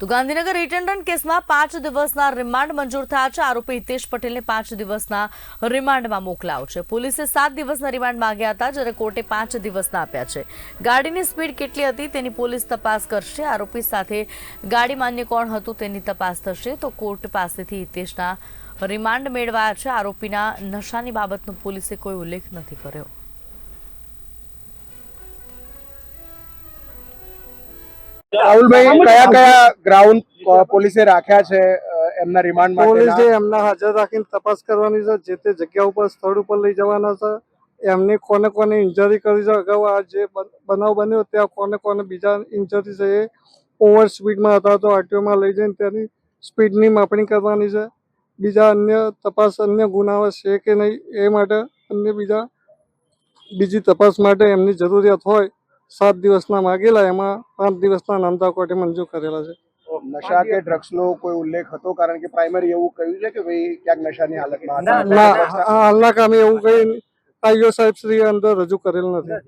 તો Gandhinagar hit and run કેસમાં પાંચ દિવસના રિમાન્ડ મંજૂર થયા છે. આરોપી હિતેશ પટેલને પાંચ દિવસના રિમાન્ડમાં મોકલાવ છે. પોલીસે સાત દિવસના રિમાન્ડ માંગ્યા હતા, જ્યારે કોર્ટે પાંચ દિવસના આપ્યા છે. ગાડીની સ્પીડ કેટલી હતી તેની પોલીસ તપાસ કરશે. આરોપી સાથે ગાડી માન્ય કોણ હતું તેની તપાસ થશે. તો કોર્ટ પાસેથી હિતેશના રિમાન્ડ મેળવાયા છે. આરોપીના નશાની બાબતનો પોલીસે કોઈ ઉલ્લેખ નથી કર્યો. રાહુલભાઈ કયા કયા ગ્રાઉન્ડ પોલીસે રાખ્યા છે? એમના રિમાન્ડ પોલીસે માટે એમના હાજર રાખીને તપાસ કરવાની છે. જે તે જગ્યા ઉપર સ્થળ ઉપર લઈ જવાના છે એમની કોને કોને ઇન્જરી કરી છે અગાઉ આ જે બન- બનાવ બન્યો ત્યાં કોને કોને બીજા ઇન્જરી છે એ ઓવર સ્પીડમાં હતા તો આરટીઓમાં લઈ જઈને તેની સ્પીડની માપણી કરવાની છે. બીજા અન્ય તપાસ અન્ય ગુનાઓ છે કે નહીં એ માટે અન્ય બીજા બીજી તપાસ માટે એમની જરૂરિયાત હોય સાત દિવસના માગેલા એમાં પાંચ દિવસના નામતા કોર્ટે મંજૂર કરેલા છે. નશા કે ડ્રગ્સ નો કોઈ ઉલ્લેખ હતો? કારણ કે પ્રાઇમરી એવું કહ્યું છે કે ભાઈ ક્યાંક નશાની હાલતમાં ના હાલના કામે એવું કઈ આઈઓ સાહેબ શ્રી અંદર રજૂ કરેલ નથી.